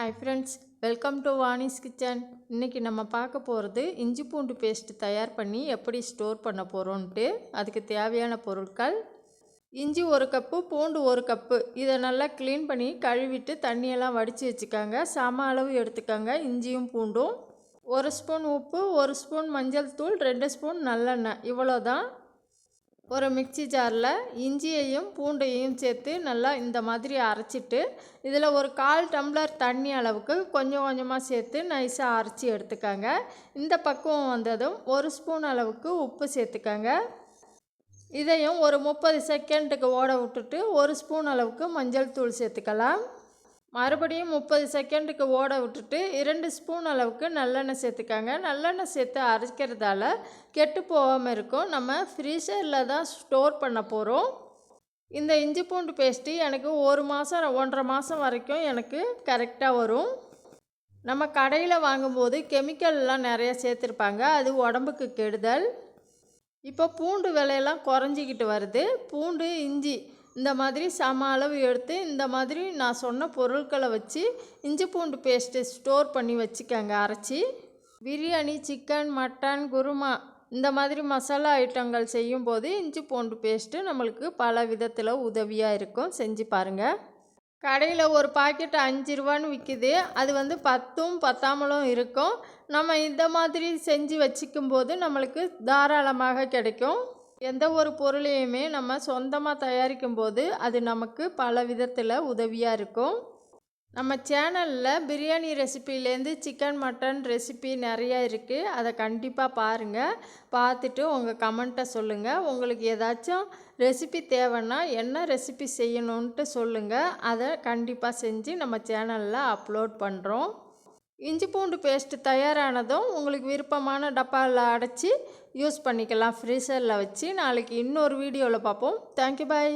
Hi friends welcome to Vani's kitchen இன்றைக்கி நம்ம பார்க்க போகிறது இஞ்சி பூண்டு பேஸ்ட்டு தயார் பண்ணி எப்படி ஸ்டோர் பண்ண போகிறோன்ட்டு அதுக்கு தேவையான பொருட்கள். இஞ்சி ஒரு கப்பு பூண்டு ஒரு கப்பு. இதை நல்லா க்ளீன் பண்ணி கழுவிட்டு தண்ணியெல்லாம் வடித்து வச்சுக்காங்க. சம அளவு எடுத்துக்கோங்க இஞ்சியும் பூண்டும். ஒரு ஸ்பூன் உப்பு ஒரு ஸ்பூன் மஞ்சள் தூள் ரெண்டு ஸ்பூன் நல்லெண்ணெய். இவ்வளோ தான் ஒரு மிக்சி ஜாரில் இஞ்சியையும் பூண்டையும் சேர்த்து நல்லா இந்த மாதிரி அரைச்சிட்டு இதில் ஒரு கால் டம்ளர் தண்ணி அளவுக்கு கொஞ்சம் கொஞ்சமாக சேர்த்து நைஸாக அரைச்சி எடுத்துக்கோங்க. இந்த பக்குவம் வந்ததும் ஒரு ஸ்பூன் அளவுக்கு உப்பு சேர்த்துக்கோங்க. இதையும் ஒரு முப்பது செகண்டுக்கு ஓட விட்டுட்டு ஒரு ஸ்பூன் அளவுக்கு மஞ்சள் தூள் சேர்த்துக்கலாம். மறுபடியும் முப்பது செகண்டுக்கு ஓட விட்டுட்டு இரண்டு ஸ்பூன் அளவுக்கு நல்லெண்ணெய் சேர்த்துக்காங்க. நல்லெண்ணெய் சேர்த்து அரைக்கிறதால கெட்டு போகாமல் இருக்கும். நம்ம ஃப்ரீசரில் தான் ஸ்டோர் பண்ண போகிறோம் இந்த இஞ்சி பூண்டு பேஸ்ட்டு எனக்கு ஒரு மாதம் ஒன்றரை மாதம் வரைக்கும் எனக்கு கரெக்டாக வரும். நம்ம கடையில் வாங்கும்போது கெமிக்கல்லாம் நிறையா சேர்த்துருப்பாங்க. அது உடம்புக்கு கெடுதல். இப்போ பூண்டு விலையெல்லாம் குறைஞ்சிக்கிட்டு வருது. பூண்டு இஞ்சி இந்த மாதிரி சம அளவு எடுத்து இந்த மாதிரி நான் சொன்ன பொருட்களை வச்சு இஞ்சி பூண்டு பேஸ்ட்டு ஸ்டோர் பண்ணி வச்சுக்கோங்க அரைச்சி. பிரியாணி சிக்கன் மட்டன் குருமா இந்த மாதிரி மசாலா ஐட்டங்கள் செய்யும்போது இஞ்சி பூண்டு பேஸ்ட்டு நம்மளுக்கு பல விதத்தில் உதவியாக இருக்கும். செஞ்சு பாருங்கள் கடையில் ஒரு பாக்கெட் அஞ்சு ரூபான்னு விற்கிது அது வந்து பத்தும் பத்தாமலும் இருக்கும். நம்ம இந்த மாதிரி செஞ்சு வச்சுக்கும் போது நம்மளுக்கு தாராளமாக கிடைக்கும். எந்த ஒரு பொருளையுமே நம்ம சொந்தமாக தயாரிக்கும் போது அது நமக்கு பல விதத்தில் உதவியாக இருக்கும். நம்ம சேனலில் பிரியாணி ரெசிப்பிலேருந்து சிக்கன் மட்டன் ரெசிபி நிறையா இருக்குது அதை கண்டிப்பாக பாருங்கள் பார்த்துட்டு உங்கள் கமெண்ட்டை சொல்லுங்கள் உங்களுக்கு ஏதாச்சும் ரெசிபி தேவைன்னா என்ன ரெசிபி செய்யணுன்ட்டு சொல்லுங்கள் அதை கண்டிப்பாக செஞ்சு நம்ம சேனலில் அப்லோட் பண்ணுறோம் இஞ்சி பூண்டு பேஸ்ட்டு தயாரானதும் உங்களுக்கு விருப்பமான டப்பாவில் அடைச்சி யூஸ் பண்ணிக்கலாம். ஃப்ரீசரில் வச்சு நாளைக்கு இன்னொரு வீடியோவில் பார்ப்போம். Thank you bye